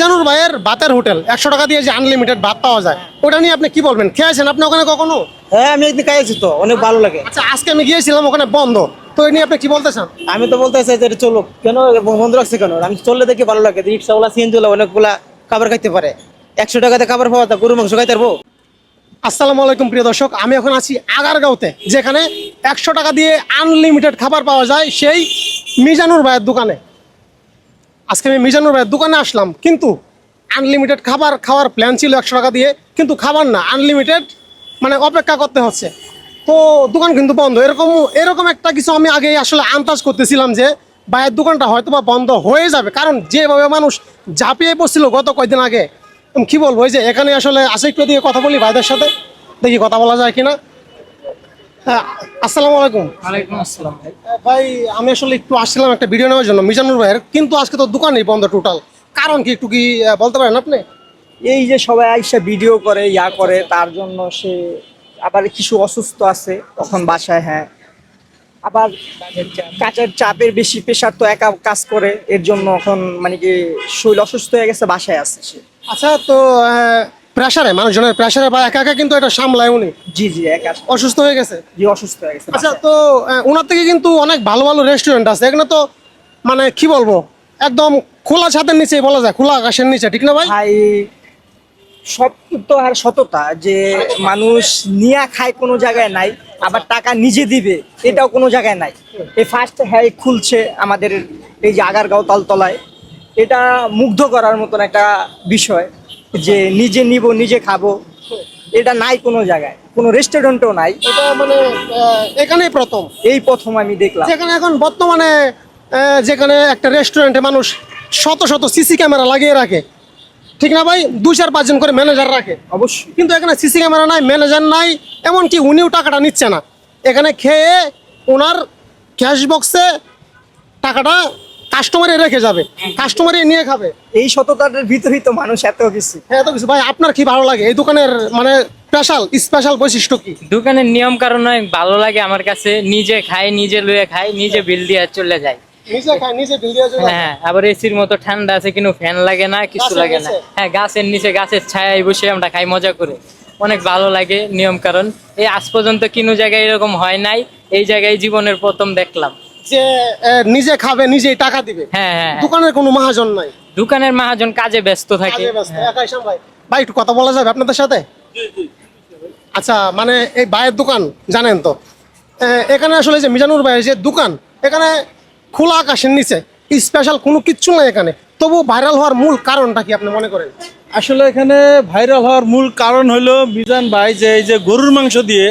মিজানুর ভাইয়ের ভাতের হোটেল। একশো টাকা দিয়ে যে আনলিমিটেড ভাত পাওয়া যায় ওটা নিয়ে আপনি কি বলবেন? খেয়েছেন আপনি ওখানে কখনো? হ্যাঁ আমি একদিন খাইছি তো অনেক ভালো লাগে। আচ্ছা আজকে আমি গিয়েছিলাম ওখানে বন্ধ। তো এই নিয়ে আপনি কি বলতে চান আমি তো বলতে চাই যে এটা চলো কেন বন্ধ রাখছে কেন? আমি চললে দেখি ভালো লাগে। রিক্সাওয়ালা সিএনজিওয়ালা অনেকগুলা খাবার খাইতে পারে। একশো টাকাতে খাবার পাওয়া তা গরু মাংস খাইতে পারব? আসসালামু আলাইকুম প্রিয় দর্শক। আমি এখন আছি আগারগাঁওতে যেখানে একশো টাকা দিয়ে আনলিমিটেড খাবার পাওয়া যায় সেই মিজানুর ভাইয়ের দোকানে। আজকে আমি মিজানুর ভাইয়ের দোকানে আসলাম, কিন্তু আনলিমিটেড খাবার খাওয়ার প্ল্যান ছিল একশো টাকা দিয়ে, কিন্তু খাবার না আনলিমিটেড মানে অপেক্ষা করতে হচ্ছে। তো দোকান কিন্তু বন্ধ। এরকম এরকম একটা কিছু আমি আগে আসলে আন্দাজ করতেছিলাম যে ভাইয়ের দোকানটা হয়তো বা বন্ধ হয়ে যাবে। কারণ যেভাবে মানুষ ঝাঁপিয়ে পড়ছিল গত কয়েকদিন আগে, কি বলব ওই যে এখানে আসলে আসে একটু দিয়ে কথা বলি ভাইদের সাথে, দেখি কথা বলা যায় কিনা। আসসালামু আলাইকুম। ওয়ালাইকুম আসসালাম ভাই। আমি আসলে একটু আসছিলাম একটা ভিডিও নেওয়ার জন্য মিজানুর ভাইয়ের কিন্তু আজকে তো দোকানই বন্ধ টোটাল কারণ কি একটু কি বলতে পারেন আপনি? এই যে সবাই আইসা ভিডিও করে ইয়া করে তার জন্য সে আবার কিছু অসুস্থ আছে তখন বাসায় হ্যাঁ। আবার কাজের চাপের বেশি প্রেশার তো একা কাজ করে এর জন্য এখন মানে কি শরীর অসুস্থ হয়ে গেছে বাসায় আছে সে। আচ্ছা তো প্রেশারে মানুষজনের প্রেশারে বা একা একা কিন্তু এটা সামলায় উনি। জি জি একা অসুস্থ হয়ে গেছে? জি অসুস্থ হয়ে গেছে আচ্ছা তো ওনার থেকে কিন্তু অনেক ভালো ভালো রেস্টুরেন্ট আছে। এখানে তো মানে কি বলব একদম খোলা ছাদের নিচে বলা যায় খোলা আকাশের নিচে ঠিক না ভাই? ভাই তো আর সততা যে মানুষ নিয়া খায় কোনো জায়গায় নাই আবার টাকা নিজে দিবে এটাও কোনো জায়গায় নাই। এই ফার্স্ট হ্যাঁ খুলছে আমাদের এই যে আগারগাঁও তালতলায়। এটা মুগ্ধ করার মতন একটা বিষয়। যে নিজে নিব নিজে খাব এটা নাই কোনো জায়গায়। কোনো রেস্টুরেন্টও নাই। এটা মানে এখানেই প্রথম। এই প্রথম আমি দেখলাম। যেখানে এখন বর্তমানে যেখানে একটা রেস্টুরেন্টে মানুষ শত শত সিসি ক্যামেরা লাগিয়ে রাখে। ঠিক না ভাই? দুই চার পাঁচজন করে ম্যানেজার রাখে। অবশ্যই। কিন্তু এখানে সিসি ক্যামেরা নাই ম্যানেজার নাই এমনকি উনিও টাকাটা নিচ্ছে না। এখানে খেয়ে ওনার ক্যাশ বক্সে টাকাটা কাস্টমারে রেখে যাবে। কাস্টমারে নিয়ে খাবে। এই সততাটার ভিতরেই তো মানুষ এত কিছু। হ্যাঁ তো কিছু। ভাই আপনার কি ভালো লাগে? এই দোকানের মানে স্পেশাল স্পেশাল বৈশিষ্ট্য কি? দোকানের নিয়ম কারণ ভালো লাগে আমার কাছে। নিজে খাই নিজে লুয়ে খাই নিজে বিল দিয়ে চলে যাই খায় নিজে বিল দিয়ে চলে যায়। হ্যাঁ আবার এসির মতো ঠান্ডা আছে কিন্তু ফ্যান লাগে না কিছু লাগে না। হ্যাঁ গাছের নিচে গাছের ছায়ায় বসে আমরা খাই মজা করে। অনেক ভালো লাগে নিয়ম কারণ এই আজ পর্যন্ত কোনো জায়গায় এরকম হয় নাই। এই জায়গায় জীবনের প্রথম দেখলাম। যে নিজে খাবে নিজেই টাকা দিবে। হ্যাঁ হ্যাঁ হ্যাঁ। দোকানের কোনো মহাজন নাই। দোকানের মহাজন কাজে ব্যস্ত থাকে। একাই সামলায়। ভাই একটু কথা বলা যাবে আপনাদের সাথে? আচ্ছা মানে এই ভাইয়ের দোকান জানেন তো? এখানে আসলে যে মিজানুর ভাইয়ের যে দোকান এখানে খোলা আকাশের নিচে স্পেশাল কোনো কিচ্ছু নাই এখানে। তবু ভাইরাল হওয়ার মূল কারণটা কি আপনি মনে করেন? আসলে এখানে ভাইরাল হওয়ার মূল কারণ হলো মিজান ভাই যে এই যে গরুর মাংস দিয়ে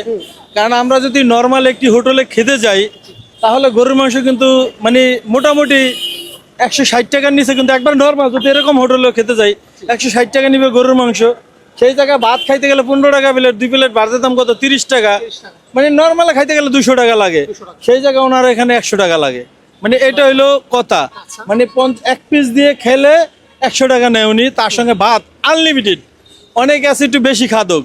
কারণ আমরা যদি নর্মাল একটি হোটেলে খেতে যাই তাহলে গরুর মাংস কিন্তু মানে মোটামুটি একশো ষাট টাকার নিচে কিন্তু একবার নর্মাল যদি এরকম হোটেলেও খেতে যাই একশো ষাট টাকা নিবে গরুর মাংস। সেই জায়গায় ভাত খাইতে গেলে পনেরো টাকা প্লেট দুই প্লেট ভাতের দাম কত? তিরিশ টাকা। মানে নর্মালে খাইতে গেলে দুশো টাকা লাগে। সেই জায়গায় ওনার এখানে একশো টাকা লাগে। মানে এটা হইল কথা। মানে এক পিস দিয়ে খেলে একশো টাকা নেয় উনি তার সঙ্গে ভাত আনলিমিটেড অনেক আছে একটু বেশি খাদক।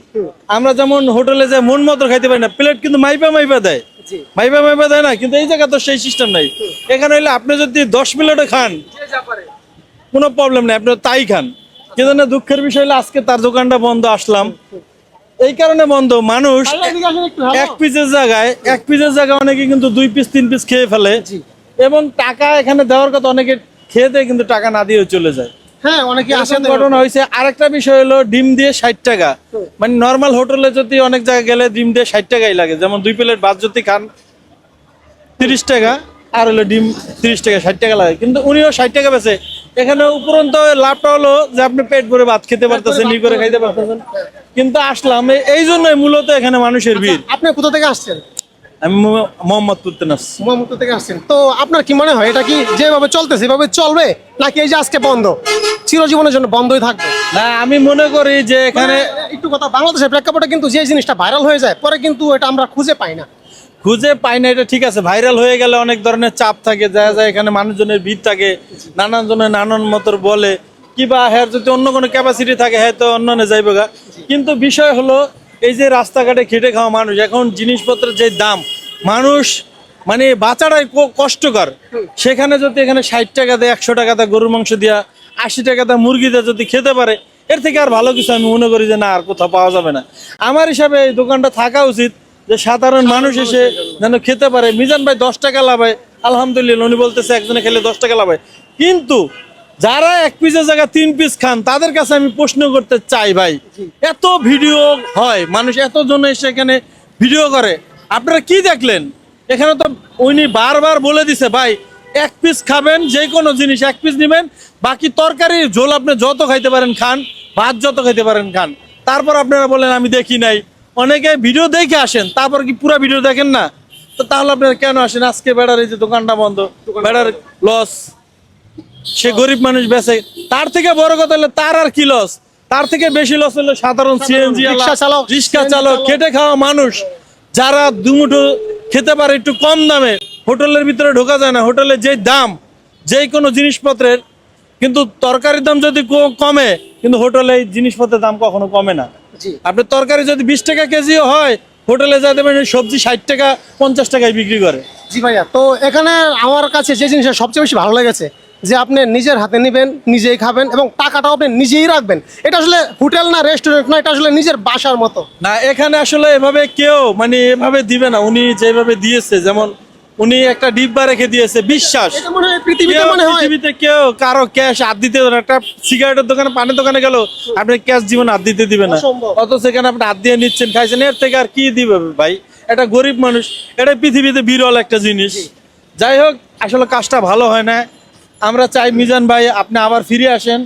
আমরা যেমন হোটেলে যে মন মতো খাইতে পারি না প্লেট কিন্তু মাইপা মাইপা দেয়। দেয় না কিন্তু এই জায়গা তো সেই সিস্টেম নাই। এখানে হইলে আপনি যদি দশ প্লেটও খান কোনো প্রবলেম নেই আপনি তাই খান। কিন্তু না দুঃখের বিষয় হলো আজকে তার দোকানটা বন্ধ আসলাম। এই কারণে বন্ধ। মানুষ এক পিসের জায়গায় এক পিসের জায়গায় অনেকে কিন্তু দুই পিস তিন পিস খেয়ে ফেলে। এবং টাকা এখানে দেওয়ার কথা অনেকে খেয়ে দেয় কিন্তু টাকা না দিয়ে চলে যায়। হ্যাঁ অনেকে আসে ঘটনা হয়েছে। আরেকটা বিষয় হলো ডিম দিয়ে ষাট টাকা। মানে নর্মাল হোটেলে যদি অনেক জায়গায় গেলে ডিম দিয়ে ষাট টাকাই লাগে। যেমন দুই প্লেট ভাত যদি খান তিরিশ টাকা আর হলো ডিম তিরিশ টাকা ষাট টাকা লাগে। কিন্তু উনিও ষাট টাকা বেছে এখানে উপরন্ত লাভটা হলো যে আপনি পেট ভরে ভাত খেতে পারতেছেন ই করে খাইতে পারতেছেন। কিন্তু আসলাম এই জন্যই মূলত এখানে মানুষের ভিড়। আপনি কোথা থেকে আসছেন? আমি মোহাম্মদপুর তেনাস মোহাম্মদপুর থেকে আসছেন। তো আপনার কি মনে হয় এটা কি যেভাবে চলতেছে এভাবে চলবে নাকি এই যে আজকে বন্ধ? চিরজীবনের জন্য বন্ধই থাকবে? না আমি মনে করি যে এখানে মানে একটু কথা বাংলাদেশের প্রেক্ষাপটে কিন্তু যে জিনিসটা ভাইরাল হয়ে যায় পরে কিন্তু এটা আমরা খুঁজে পাই না। খুঁজে পাই না এটা ঠিক আছে। ভাইরাল হয়ে গেলে অনেক ধরনের চাপ থাকে যা যায় এখানে মানুষজনের ভিড় থাকে নানান জনের নানান মতর বলে কিবা হ্যাঁ যদি অন্য কোনো ক্যাপাসিটি থাকে হ্যাঁ তো অন্য যাইবে গা কিন্তু বিষয় হলো এই যে রাস্তাঘাটে খেটে খাওয়া মানুষ এখন জিনিসপত্রের যে দাম মানুষ মানে বাঁচাটাই কষ্টকর। সেখানে যদি এখানে ষাট টাকা দেয় একশো টাকা দেয় গরুর মাংস দিয়া আশি টাকাতে মুরগিতে যদি খেতে পারে এর থেকে আর ভালো কিছু আমি মনে করি যে না আর কোথাও পাওয়া যাবে না। আমার হিসাবে এই দোকানটা থাকা উচিত যে সাধারণ মানুষ এসে যেন খেতে পারে। মিজান ভাই দশ টাকা লাভায় আলহামদুলিল্লাহ উনি বলতেছে একজনে খেলে দশ টাকা লাভায়। কিন্তু যারা এক পিসের জায়গায় তিন পিস খান, তাদের কাছে আমি প্রশ্ন করতে চাই ভাই, এত ভিডিও হয়, মানুষ এত জন এসে এখানে ভিডিও করে, আপনারা কি দেখলেন? এখানে তো উনি বারবার বলে দিছে, ভাই, এক পিস খাবেন, যে কোনো জিনিস এক পিস নেবেন, বাকি তরকারি, ঝোল আপনি যত খাইতে পারেন খান, ভাত যত খাইতে পারেন খান। তারপর আপনারা বলেন, আমি দেখি নাই। অনেকে ভিডিও দেখে আসেন, তারপর কি পুরো ভিডিও দেখেন না? তো তাহলে আপনারা কেন আসেন? আজকে বেড়ার এই যে দোকানটা বন্ধ বেড়ার লস সে গরিব মানুষ বেচে তার থেকে বড় কথা হলো তার আর কি লস তার থেকে বেশি লস হলো সাধারণ সিএনজি চালক, রিক্সা চালক। খেটে খাওয়া মানুষ যারা দুমুঠো খেতে পারে একটু কম দামে হোটেলের ভিতরে ঢোকা যায় না হোটেলে যে দাম যে কোনো জিনিসপত্রের কিন্তু তরকারির দাম যদি কমে কিন্তু হোটেলে জিনিসপত্রের দাম কখনো কমে না জি। আপনার তরকারি যদি বিশ টাকা কেজিও হয় হোটেলে যা দেবেন সবজি ষাট টাকা পঞ্চাশ টাকায় বিক্রি করে জি ভাইয়া তো এখানে আমার কাছে যে জিনিসটা সবচেয়ে বেশি ভালো লেগেছে যে আপনি নিজের হাতে নেবেন নিজেই খাবেন এবং টাকাটাও আপনি নিজেই রাখবেন। এটা আসলে হোটেল না রেস্টুরেন্ট না এটা আসলে নিজের বাসার মতো। না এখানে আসলে এভাবে কেউ মানে এভাবে দিবে না। উনি যেভাবে দিয়েছে যেমন উনি একটা ডিব্বা রেখে দিয়েছে বিশ্বাস। পৃথিবীতে কেউ পৃথিবীতে কেউ কারও ক্যাশ হাত দিতে। একটা সিগারেটের দোকানে পানের দোকানে গেল আপনি ক্যাশ জীবন হাত দিতে দিবে না। অত সেখানে আপনি হাত দিয়ে নিচ্ছেন খাইছেন এর থেকে আর কি দিবে ভাই? এটা গরিব মানুষ এটা পৃথিবীতে বিরল একটা জিনিস। যাই হোক আসলে কাজটা ভালো হয় না। আমরা চাই মিজান ভাই আপনি আবার ফিরে আসেন।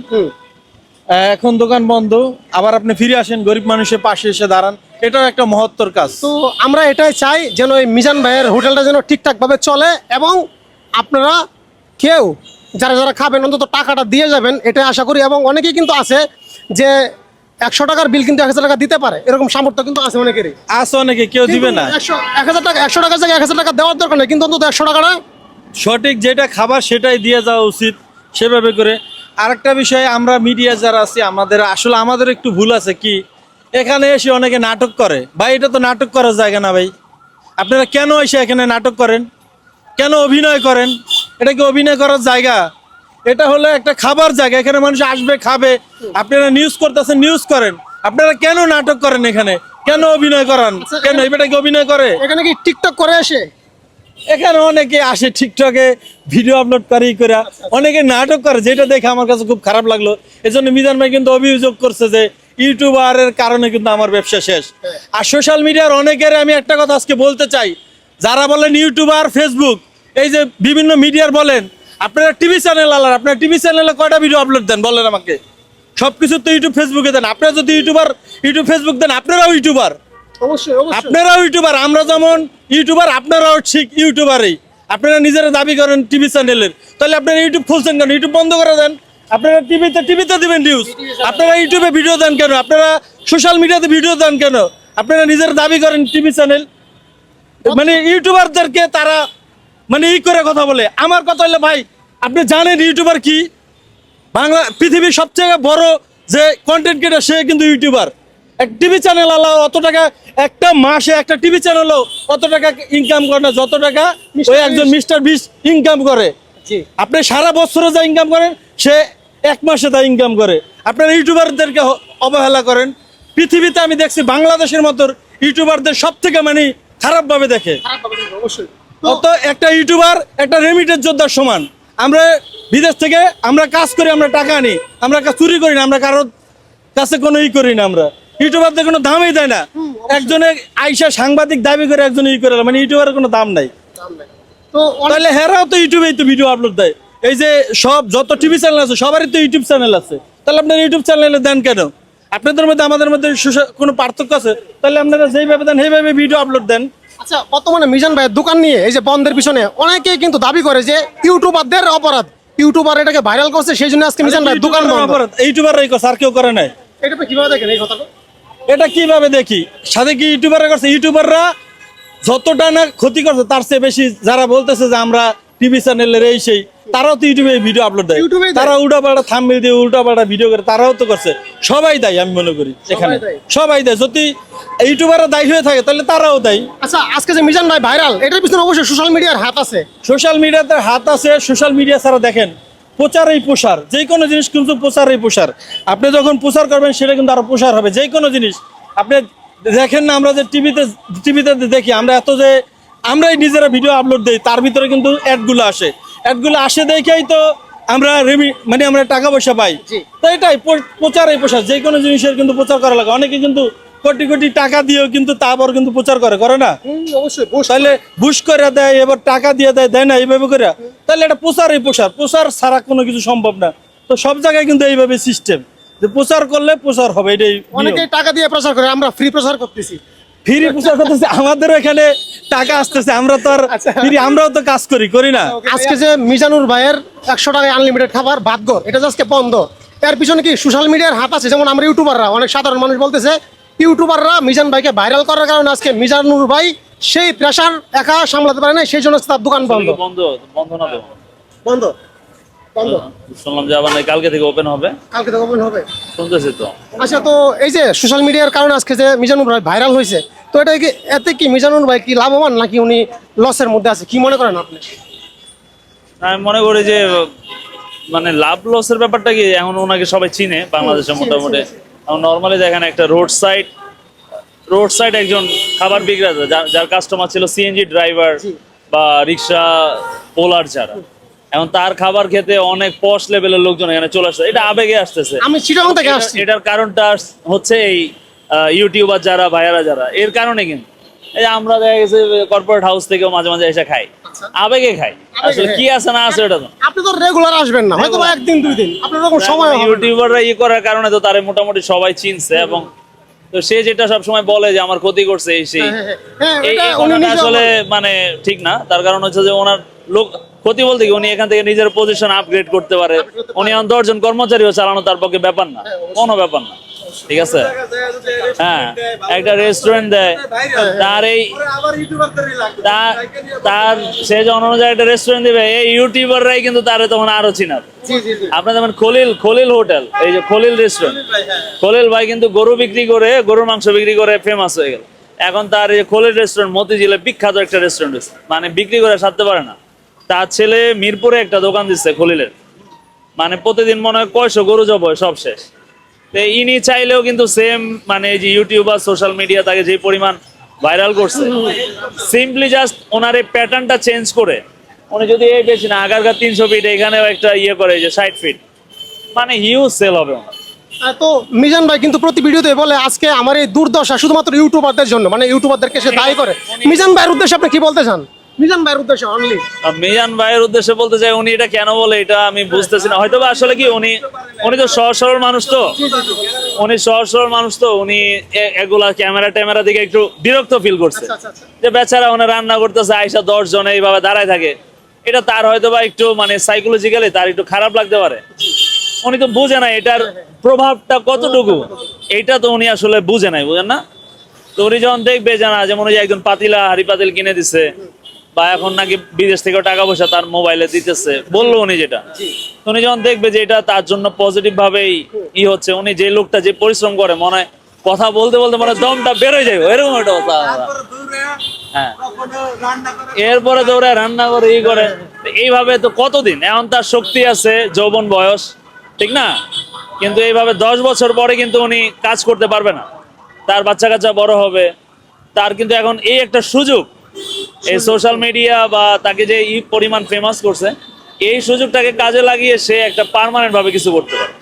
এখন দোকান বন্ধ আবার আপনি ফিরে আসেন গরিব মানুষের পাশে এসে দাঁড়ান। এটাও একটা মহত্তর কাজ। তো আমরা এটাই চাই যেন এই মিজান ভাইয়ের হোটেলটা যেন ঠিকঠাকভাবে চলে এবং আপনারা কেউ যারা যারা খাবেন অন্তত টাকাটা দিয়ে যাবেন এটা আশা করি। এবং অনেকেই কিন্তু আছে যে একশো টাকার বিল কিন্তু এক হাজার টাকা দিতে পারে। এরকম সামর্থ্য কিন্তু আছে অনেকেরই। আছে অনেকে কেউ দিবে না। একশো এক হাজার টাকা একশো টাকার জায়গায় এক হাজার টাকা দেওয়ার দরকার নেই কিন্তু অন্তত একশো টাকাটা সঠিক যেটা খাবার সেটাই দিয়ে যাওয়া উচিত সেভাবে করে। আরেকটা বিষয়ে, আমরা মিডিয়া যারা আছি, আমাদের আসলে আমাদের একটু ভুল আছে কি? এখানে এসে অনেকে নাটক করে। ভাই, এটা তো নাটক করার জায়গা না ভাই। আপনারা কেন এসে এখানে নাটক করেন? কেন অভিনয় করেন? এটা কি অভিনয় করার জায়গা? এটা হলো একটা খাবার জায়গা। এখানে মানুষ আসবে, খাবে। আপনারা নিউজ করতেছেন নিউজ করেন। আপনারা কেন নাটক করেন এখানে? কেন অভিনয় করান? কেন? এটা কি অভিনয় করে? এখানে কি টিকটক করে এসে? এখানে অনেকে আসে টিকটকে ভিডিও আপলোড করে করে। অনেকে নাটক করে, যেটা দেখে আমার কাছে খুব খারাপ লাগল। এজন্য মিজান ভাই কিন্তু অভিযোগ করছে যে ইউটিউবারের কারণে কিন্তু আমার ব্যবসা শেষ। আর সোশ্যাল মিডিয়ার অনেকের আমি একটা কথা আজকে বলতে চাই। যারা বলেন ইউটিউবার ফেসবুক এই যে বিভিন্ন মিডিয়ার বলেন, আপনারা টিভি চ্যানেল আলার, আপনারা টিভি চ্যানেলে কয়টা ভিডিও আপলোড দেন বলেন আমাকে? সব কিছু তো ইউটিউব ফেসবুকে দেন। আপনারা যদি ইউটিউবার ইউটিউব ফেসবুক দেন, আপনারাও ইউটিউবার আপনারাও ইউটিউবার, আমরা যেমন ইউটিউবার, আপনারাও ঠিক ইউটিউবারই। আপনারা নিজেরা দাবি করেন টিভি চ্যানেলের। তাহলে আপনারা ইউটিউব খুলছেন কেন? ইউটিউব বন্ধ করে দেন। আপনারা টিভিতে টিভিতে দিবেন নিউজ আপনারা ইউটিউবে ভিডিও দেন কেন? আপনারা সোশ্যাল মিডিয়াতে ভিডিও দেন কেন? আপনারা নিজেরা দাবি করেন টিভি চ্যানেল। মানে ইউটিউবারদেরকে তারা মানে ই করে কথা বলে। আমার কথা হলো, ভাই, আপনি জানেন ইউটিউবার কি? বাংলা, পৃথিবীর সবচেয়ে বড় যে কন্টেন্ট ক্রিয়েটার সে কিন্তু ইউটিউবার। এক টিভি চ্যানেল আলা অত টাকা একটা মাসে একটা টিভি চ্যানেলও অত টাকা ইনকাম করে না? যত টাকা ওই একজন মিস্টার বিস ইনকাম করে। আপনি সারা বছরে যা ইনকাম করেন সে এক মাসে তা ইনকাম করে। আপনার ইউটিউবারদেরকে অবহেলা করেন। পৃথিবীতে আমি দেখছি বাংলাদেশের মতো ইউটিউবারদের সব থেকে মানে খারাপভাবে দেখে। অত একটা ইউটিউবার একটা রেমিটেড যোদ্ধার সমান। আমরা বিদেশ থেকে আমরা কাজ করি আমরা টাকা আনি। আমরা চুরি করি না আমরা কারোর কাছে কোনো ই করি না আমরা। ইউটিউবারদের কোনো দামই দেয় না। একজনে আইসা সাংবাদিক দাবি করে একজন ই করে মানে ইউটিউবারের কোনো দাম নাই। তো তাহলে হেরাও তো ইউটিউবেই তো ভিডিও আপলোড দেয়। এই যে সব যত টিভি চ্যানেল আছে সবারই তো ইউটিউব চ্যানেল আছে। তাহলে আপনার ইউটিউব চ্যানেলে দেন কেন? আপনাদের মধ্যে আমাদের মধ্যে কোনো পার্থক্য আছে? তাহলে আপনারা যেইভাবে দেন সেইভাবে ভিডিও আপলোড দেন। আচ্ছা বর্তমানে মিজান ভাইয়ের দোকান নিয়ে এই যে বন্ধের পিছনে অনেকেই কিন্তু দাবি করে যে ইউটিউবারদের অপরাধ। ইউটিউবার এটাকে ভাইরাল করছে সেই জন্য আজকে মিজান ভাইয়ের দোকান বন্ধ। ইউটিউবাররাই করছে আর কেউ করে নাই। এটা কীভাবে দেখেন এই কথাটা? এটা কীভাবে দেখি? সাথে কি ইউটিউবাররা করছে? ইউটিউবাররা যতটা না ক্ষতি করছে তার চেয়ে বেশি যারা বলতেছে যে আমরা টিভি চ্যানেলের এই সেই তারাও তো ইউটিউবে ভিডিও আপলোড দেয়। তারা উল্টা পাল্টা থাম্বেল দিয়ে উল্টা পাল্টা ভিডিও করে তারাও তো করছে। সবাই দেয় আমি মনে করি এখানে। সবাই দেয়। যদি ইউটিউবাররা দায়ী হয়ে থাকে তাহলে তারাও দেয়। আচ্ছা আজকে যে মিজান ভাই ভাইরাল এটার পিছনে অবশ্যই সোশ্যাল মিডিয়ার হাত আছে। সোশ্যাল মিডিয়াতে হাত আছে সোশ্যাল মিডিয়া ছাড়া দেখেন। প্রচারেই প্রসার যে কোনো জিনিস কিন্তু প্রচারেই প্রসার। আপনি যখন প্রচার করবেন সেটা কিন্তু আরও প্রসার হবে। যে কোনো জিনিস আপনি দেখেন না আমরা যে টিভিতে টিভিতে দেখি আমরা এত যে আমরাই নিজেরা ভিডিও আপলোড দিই তার ভিতরে কিন্তু অ্যাডগুলো আসে। অ্যাডগুলো আসে দেখেই তো আমরা রেমি মানে আমরা টাকা পয়সা পাই। তো এটাই প্র- প্রচারই প্রসার। যে কোনো জিনিসের কিন্তু প্রচার করা লাগে। অনেকে কিন্তু কোটি কোটি টাকা দিয়েও কিন্তু তারপর কিন্তু প্রচার করে করে না? অবশ্যই তাহলে বুশ করে দেয় এবার টাকা দিয়ে দেয় দেয় না এইভাবে করে? তাহলে এটা প্রচারই প্রসার প্রচার ছাড়া কোনো কিছু সম্ভব না। তো সব জায়গায় কিন্তু এইভাবে সিস্টেম যে প্রচার করলে প্রচার হবে এটাই অনেকেই টাকা দিয়ে প্রচার করে আমরা ফ্রি প্রচার করতেছি। ফ্রি প্রচার করতেছে আমাদের এখানে টাকা আসতেছে আমরা তো আর আচ্ছা। ফ্রি আমরাও তো কাজ করি করি না। আজকে যে মিজানুর ভাইয়ের একশো টাকায় আনলিমিটেড খাবার ভাতঘর এটা আজকে বন্ধ। এর পিছনে কি সোশ্যাল মিডিয়ার হাত আছে? যেমন আমরা ইউটিউবাররা অনেক সাধারণ মানুষ বলতেছে ইউটিউবাররা মিজান ভাইকে ভাইরাল করার কারণে আজকে মিজানুর ভাই সেই প্রেশার একা সামলাতে পারে না সেই জন্য তার দোকান বন্ধ। বন্ধ বন্ধ না বন্ধ বন্ধ। শুনলাম যে আবার কালকে থেকে ওপেন হবে। কালকে তো ওপেন হবে। শুনতেছি তো। আচ্ছা তো এই যে সোশ্যাল মিডিয়ার কারণে আজকে যে মিজানুর ভাই ভাইরাল হয়েছে তো এটা কি এতে কি মিজানুর ভাই কি লাভবান নাকি উনি লসের মধ্যে আছে? কি মনে করেন আপনি? আমি মনে করি যে মানে লাভ লসের ব্যাপারটা কি এখন ওনাকে সবাই চিনে বাংলাদেশে মোটামুটি। নর্মালি দেখেন একটা রোড সাইড রোড সাইড একজন খাবার বিক্রেতা যার কাস্টমার ছিল সিএনজি ড্রাইভার বা রিক্সা পোলার যারা। এখন তার খাবার খেতে অনেক পশ লেভেলের লোকজন এখানে চলে আসছে। এটা আবেগে আসতেছে। আমি চিটাগাং থেকে আসছি। এটার কারণটা হচ্ছে এই ইউটিউবার যারা ভাইয়ারা যারা এর কারণে কিন্তু। এই যে আমরা দেখা গেছে কর্পোরেট হাউস থেকেও মাঝে মাঝে এসে খাই। আবেগে খাই। আসলে কি আছে না আছে ওটা তো। আপনি তো রেগুলার আসবেন না হয়তো একদিন দুই দিন আপনার সময় ইউটিউবাররা ই করার কারণে তো তারে মোটামুটি সবাই চিনছে এবং তো সে যেটা সব সময় বলে যে আমার ক্ষতি করছে এই সেই। হ্যাঁ, এই উনি কথাটা আসলে মানে ঠিক না। তার কারণ হচ্ছে যে ওনার লোক ক্ষতি বলতে কি উনি এখান থেকে নিজের পজিশন আপগ্রেড করতে পারে। উনি দশজন কর্মচারীও চালানো তার পক্ষে ব্যাপার না। কোনো ব্যাপার না। ঠিক আছে? হ্যাঁ একটা রেস্টুরেন্ট দেয়। তার এই তার সে যখন অন্য জায়গায় একটা রেস্টুরেন্ট দিবে এই ইউটিউবাররাই কিন্তু তারে তখন আরও চিনাবে। আপনার যেমন খলিল খলিল হোটেল এই যে খলিল রেস্টুরেন্ট খলিল ভাই কিন্তু গরু বিক্রি করে গরুর মাংস বিক্রি করে ফেমাস হয়ে গেল। এখন তার এই যে খলিল রেস্টুরেন্ট মতিঝিলে বিখ্যাত একটা রেস্টুরেন্ট মানে বিক্রি করে সারতে পারে না। তার ছেলে মিরপুরে একটা দোকান দিচ্ছে খলিলের। মানে প্রতিদিন মনে হয় কয়শো গরু জব হয় সব শেষ। তো ইনি চাইলেও কিন্তু সেম মানে এই যে ইউটিউবার সোশ্যাল মিডিয়া তাকে যে পরিমাণ ভাইরাল করছে। সিম্পলি জাস্ট ওনার এই প্যাটার্নটা চেঞ্জ করে উনি যদি এই বেশি না আগারকার তিনশো ফিট এখানেও একটা ইয়ে করে যে ষাট ফিট মানে হিউজ সেল হবে ওনার। তো মিজান ভাই কিন্তু প্রতি ভিডিওতে বলে আজকে আমার এই দুর্দশা শুধুমাত্র ইউটিউবারদের জন্য মানে ইউটিউবারদেরকে সে দায়ী করে। মিজান ভাইয়ের উদ্দেশ্যে আপনি কি বলতে চান? মিজান ভাইয়ের উদ্দেশ্যে অনলি মিজান ভাইয়ের উদ্দেশ্যে বলতে চাই উনি এটা কেন বলে এটা আমি বুঝতেছি না। হয়তো আসলে কি উনি উনি তো সহজ সরল মানুষ তো। উনি সহজ সরল মানুষ তো উনি এগুলা ক্যামেরা ট্যামেরা দিকে একটু বিরক্ত ফিল করছে। যে বেচারা ওনা রান্না করতেছে আইসা দশ জন এইভাবে দাঁড়ায় থাকে। এটা তার হয়তো বা একটু মানে সাইকোলজিক্যালি তার একটু খারাপ লাগতে পারে। উনি তো বুঝে না এটার প্রভাবটা কতটুকু। এইটা তো উনি আসলে বুঝে নাই বুঝেন না? তো উনি যখন দেখবে যে না যেমন ওই একজন পাতিলা হাড়ি পাতিল কিনে দিছে বা এখন নাকি বিদেশ থেকে টাকা পয়সা তার মোবাইলে দিতেছে। বলল উনি যেটা। উনি যখন দেখবে যে এটা তার জন্য পজিটিভ ভাবেই ই হচ্ছে উনি যে লোকটা যে পরিশ্রম করে মনে হয় কথা বলতে বলতে মনে হয় দমটা বেরোয় যায় এরকম একটা কথা হ্যাঁ। এরপরে দৌড়ে রান্না করে ই করে। এইভাবে তো কতদিন? এখন তার শক্তি আছে যৌবন বয়স ঠিক না? কিন্তু এইভাবে দশ বছর পরে কিন্তু উনি কাজ করতে পারবে না। তার বাচ্চা কাচ্চা বড় হবে। তার কিন্তু এখন এই একটা সুযোগ। এই সোশ্যাল মিডিয়া বা তাকে যে ই পরিমাণ ফেমাস করছে এই সুযোগটাকে কাজে লাগিয়ে সে একটা পারমানেন্ট ভাবে কিছু করতে পারে।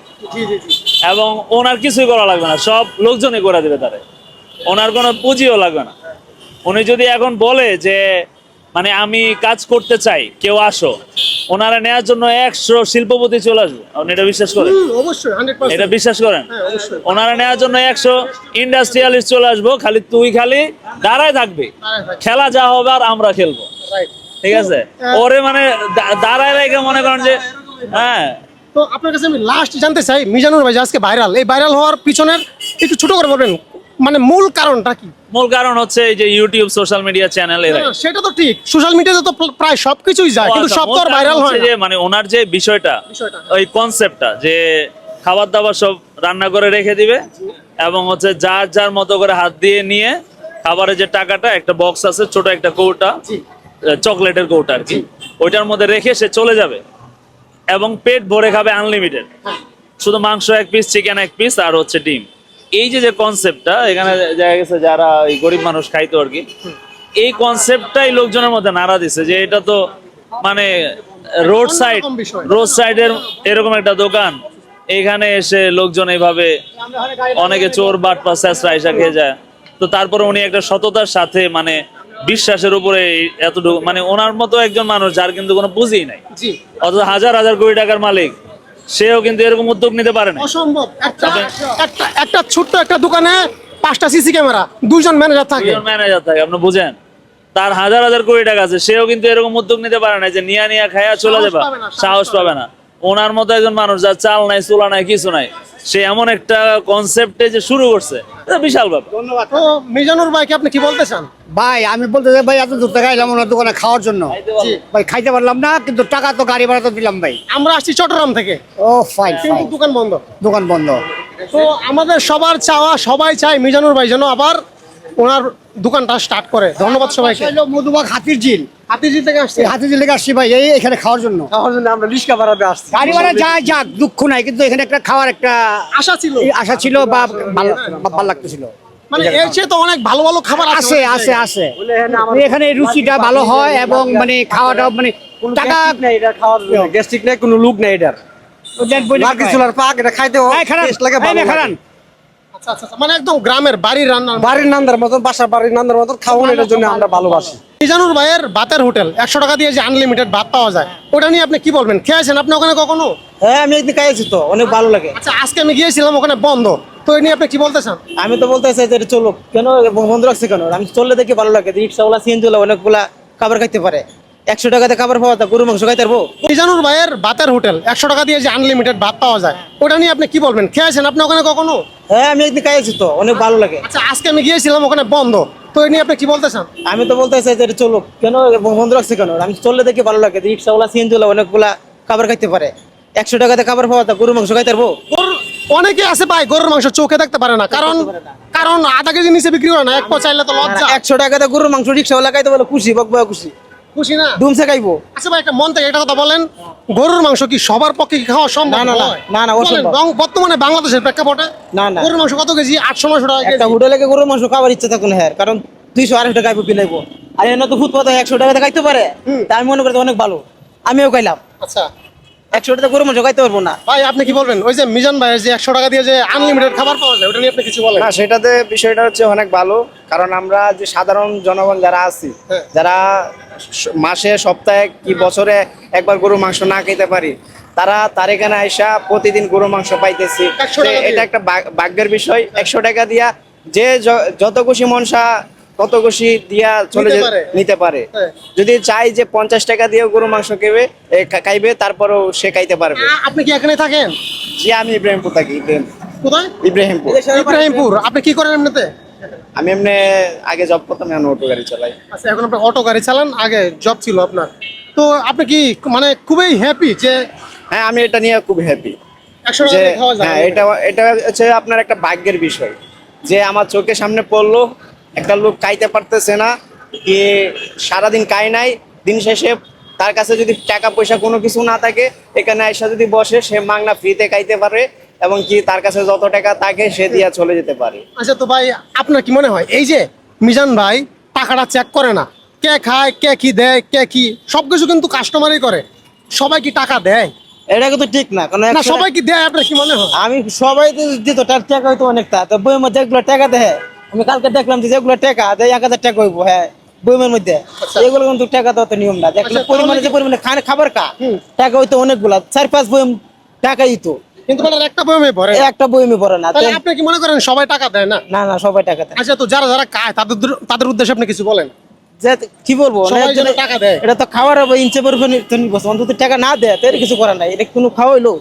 এবং ওনার কিছুই করা লাগবে না সব লোকজনই করে দেবে তারে। ওনার কোনো পুঁজিও লাগবে না। উনি যদি এখন বলে যে মানে আমি কাজ করতে চাই কেউ আসো। ওনারা নেওয়ার জন্য একশো শিল্পপতি চলে আসবে। আপনি এটা বিশ্বাস করেন? অবশ্যই এটা বিশ্বাস করেন? হ্যাঁ, ওনারা নেওয়ার জন্য একশো ইন্ডাস্ট্রিয়ালিস্ট চলে আসব খালি তুই খালি দাঁড়ায় থাকবি। খেলা যা হবে আর আমরা খেলব। ঠিক আছে? ওরে মানে দাঁড়ায় রেখে মনে করেন যে হ্যাঁ। তো আপনার কাছে আমি লাস্ট জানতে চাই মিজানুর ভাই আজকে ভাইরাল এই ভাইরাল হওয়ার পিছনের একটু ছোট করে বলবেন মানে মূল কারণটা কি? মূল কারণ হচ্ছে এই যে ইউটিউব সোশ্যাল মিডিয়া চ্যানেল এরাই। না, সেটা তো ঠিক। সোশ্যাল মিডিয়াতে তো প্রায় সবকিছুই যায় কিন্তু সব তো ভাইরাল হয় যে মানে ওনার যে বিষয়টা বিষয়টা, ওই কনসেপ্টটা যে খাবার দাবার সব রান্না করে রেখে দিবে এবং হচ্ছে যার যার মতো করে হাত দিয়ে নিয়ে খাবারের যে টাকাটা একটা বক্স আছে ছোট একটা কৌটা চকলেটের কৌটা আর কি ওইটার মধ্যে রেখে সে চলে যাবে এবং পেট ভরে খাবে আনলিমিটেড শুধু মাংস এক পিস চিকেন এক পিস আর হচ্ছে ডিম। এই যে যে কনসেপ্টটা এখানে দেখা গেছে যারা এই গরিব মানুষ খাইতো আর কি এই কনসেপ্টটাই লোকজনের মধ্যে নাড়া দিছে যে এটা তো মানে রোড সাইড। রোড সাইডের এরকম একটা দোকান। এখানে এসে লোকজন এইভাবে অনেকে চোর বাট পাস এসে খেয়ে যায়। তো তারপরে উনি একটা সততার সাথে মানে বিশ্বাসের উপরে এতটুকু মানে ওনার মতো একজন মানুষ যার কিন্তু কোনো পুঁজি নাই। অথচ হাজার হাজার কোটি টাকার মালিক। সেও কিন্তু এরকম উদ্যোগ নিতে পারে না অসম্ভব। একটা একটা ছোট্ট একটা দোকানে পাঁচটা সিসি ক্যামেরা দুজন ম্যানেজার থাকে। দুজন ম্যানেজার থাকে আপনি বুঝেন? তার হাজার হাজার কোটি টাকা আছে সেও কিন্তু এরকম উদ্যোগ নিতে পারে না যে নিয়া নিয়া খায়া চলে যাবে। সাহস সাহস পাবে না। ওনার মতো একজন মানুষ যার চাল নাই চুলা নাই কিছু নাই সে এমন একটা কনসেপ্টে যে শুরু করছে। এটা বিশাল ব্যাপার। তো মিজানুর ভাইকে আপনি কি বলতে চান? ভাই আমি বলতে চাই ভাই এত দূর থেকে এলাম ওনার দোকানে খাওয়ার জন্য। ভাই খাইতে পারলাম না কিন্তু টাকা তো গাড়ি ভাড়া তো দিলাম ভাই। আমরা আসছি চট্টগ্রাম থেকে। ও ফাইন কিন্তু দোকান বন্ধ। দোকান বন্ধ। তো আমাদের সবার চাওয়া সবাই চায় মিজানুর ভাই যেন আবার ওনার দোকানটা স্টার্ট করে। ধন্যবাদ সবাইকে। মধুবাগ হাতির ঝিল হাতিঝিল থেকে আসছে এই থেকে আসছি ভাই এই এখানে খাওয়ার জন্য। খাওয়ার জন্য আমরা রিক্সা ভাড়াতে আসছি। গাড়ি ভাড়া যায় যাক দুঃখ নাই কিন্তু এখানে একটা খাওয়ার একটা আশা ছিল। আশা ছিল বা ভালো লাগতেছিল। মানে এর চেয়ে তো অনেক ভালো ভালো খাবার আছে। আছে আছে এখানে রুচিটা ভালো হয় এবং মানে খাওয়াটা মানে টাকা গ্যাস্ট্রিক নাই কোনো লুক নাই এটার। পাক এটা খাইতে লাগে ভালো। আচ্ছা আচ্ছা আচ্ছা। মানে একদম গ্রামের বাড়ির বাড়ির নান্দার মতন বাসা বাড়ির নান্দার মতন খাওয়ানো এটার জন্য আমরা ভালোবাসি। মিজানুর ভাইয়ের ভাতের হোটেল একশো টাকা দিয়ে যে আনলিমিটেড ভাত পাওয়া যায় ওটা নিয়ে আপনি কি বলবেন? খেয়েছেন আপনি ওখানে কখনো? হ্যাঁ আমি একদিন খাইছি তো অনেক ভালো লাগে। আচ্ছা আজকে আমি গিয়েছিলাম ওখানে বন্ধ তো এই নিয়ে আপনি কি বলতে চান আমি তো বলতে চাই যে এটা চলো কেন বন্ধ রাখছে কেন? আমি চললে দেখি ভালো লাগে রিক্সাওয়ালা সিএনজিওয়ালা অনেকগুলা খাবার খাইতে পারে। একশো টাকাতে খাবার পাওয়া যায় গরু মাংস খাইতে পারব? মিজানুর ভাইয়ের ভাতের হোটেল একশো টাকা দিয়ে যে আনলিমিটেড ভাত পাওয়া যায় ওটা নিয়ে আপনি কি বলবেন? খেয়েছেন আপনি ওখানে কখনো? হ্যাঁ আমি একদিন খাইছি তো অনেক ভালো লাগে। আচ্ছা আজকে আমি গিয়েছিলাম ওখানে বন্ধ। তো এই নিয়ে আপনি কি বলতে চান আমি তো বলতে চাই যে এটা চলো কেন? বন্ধ রাখছে কেন? আমি চললে দেখি ভালো লাগে রিক্সাওয়ালা সিএনজিওয়ালা অনেকগুলা খাবার খাইতে পারে। একশো টাকাতে খাবার পাওয়া যায় গরু মাংস খাইতে পারব? অনেকে আছে ভাই গরুর মাংস চোখে দেখতে পারে না। কারণ কারণ আধা কেজি নিচে বিক্রি করে না এক পা চাইলে তো লজ্জা। একশো টাকাতে গরুর মাংস রিক্সাওয়ালা খাইতে পারলে খুশি বকবা খুশি। খুশি না? ডুমসে খাইবো। আচ্ছা ভাই একটা মন থেকে একটা কথা বলেন। গরুর মাংস কি সবার পক্ষে কি খাওয়া সম্ভব না, না, না, না, না, অসম্ভব। বর্তমানে বাংলাদেশের প্রেক্ষাপটে না, না। গরুর মাংস কত কেজি? আটশো নশো টাকা একটা হোটেলে গরুর মাংস খাবার ইচ্ছা থাকুন হ্যাঁ কারণ দুইশো আড়াইশো টাকা পিলাইবো। আর এনে তো ফুটপাতে একশো টাকাতে খাইতে পারে তা আমি মনে করি অনেক ভালো। আমিও খাইলাম। আচ্ছা। একশো টাকা গরুর মাংস খাইতে পারব না। ভাই আপনি কি বলবেন? ওই যে মিজান ভাইয়ের যে একশো টাকা দিয়ে যে আনলিমিটেড খাবার পাওয়া যায় ওটা নিয়ে আপনি কিছু বলেন। না সেটাতে বিষয়টা হচ্ছে অনেক ভালো কারণ আমরা যে সাধারণ জনগণ যারা আছি হ্যাঁ। যারা মাসে সপ্তাহে কি বছরে একবার গরু মাংস না খেতে পারি? তারা তার এখানে আইসা প্রতিদিন গরু মাংস পাইতেছি। 100 টাকা তো দিয়ে। এটা একটা ভাগ- ভাগ্যের বিষয়। একশো টাকা দিয়া যে যত খুশি মনসা তত খুশি দিয়া চলে নিতে পারে। হ্যাঁ। যদি চাই যে পঞ্চাশ টাকা দিয়ে গরু মাংস খেবে খাইবে তারপরেও সে খাইতে পারবে। আপনি কি এখানে থাকেন? জি আমি ইব্রাহিমপুর থাকি কোথায়? ইব্রাহিমপুর। ইব্রাহিমপুর। আপনি কি করেন এমনিতে? আমি এমনি আগে জব করতাম এখন অটো গাড়ি চালাই। আচ্ছা এখন আপনি অটো গাড়ি চালান আগে জব ছিল আপনার। তো আপনি কি মানে খুবই হ্যাপি যে হ্যাঁ আমি এটা নিয়ে খুব হ্যাপি যে হ্যাঁ এটা এটা হচ্ছে আপনার একটা ভাগ্যের বিষয়। যে আমার চোখের সামনে পড়ল একটা লোক খাইতে পারতেছে না কি সারাদিন খায় নাই দিন শেষে তার কাছে যদি টাকা পয়সা কোনো কিছু না থাকে এখানে আইসা যদি বসে সে মাংনা ফ্রিতে খাইতে পারে এবং কি তার কাছে যত টাকা থাকে সে দিয়া চলে যেতে পারে। আচ্ছা তো ভাই আপনার কি মনে হয়? এই যে মিজান ভাই টাকাটা চেক করে না কে খায় কে কি দেয় কে কি সবকিছু কিন্তু কাস্টমারই করে। সবাই কি টাকা দেয়? এটা কিন্তু ঠিক না কারণ না সবাই কি দেয়? আপনার কি মনে হয়? আমি সবাই দিত তার টাকা হয়তো অনেকটা তো। বইয়ের মধ্যে যেগুলো টাকা দেয় আমি কালকে দেখলাম যে যেগুলো টাকা দেয় এক হাজার টাকা হইবো হ্যাঁ বইমের মধ্যে। এগুলো কিন্তু টাকা দেওয়া তো নিয়ম না। দেখলে আচ্ছা, পরিমাণে যে পরিমাণে খাবার কা টাকা হইতো অনেকগুলা চার পাঁচ বইম টাকাই তো। কিন্তু ওনার একটা বইমে ভরে একটা বইমে পড়ে না। তাহলে আপনি কি মনে করেন সবাই টাকা দেয় না? না না সবাই টাকা দেয়। আচ্ছা তো যারা যারা খায় তাদের তাদের উদ্দেশ্যে আপনি কিছু বলেন। যে কি বলব? সবাই না, যেন টাকা দেয়। এটা তো খাওয়ার হবে ইঞ্চে পরিমাণে অন্তত টাকা না দেয় তো কিছু করার নাই। এটা কোনো খাওয়াইলো?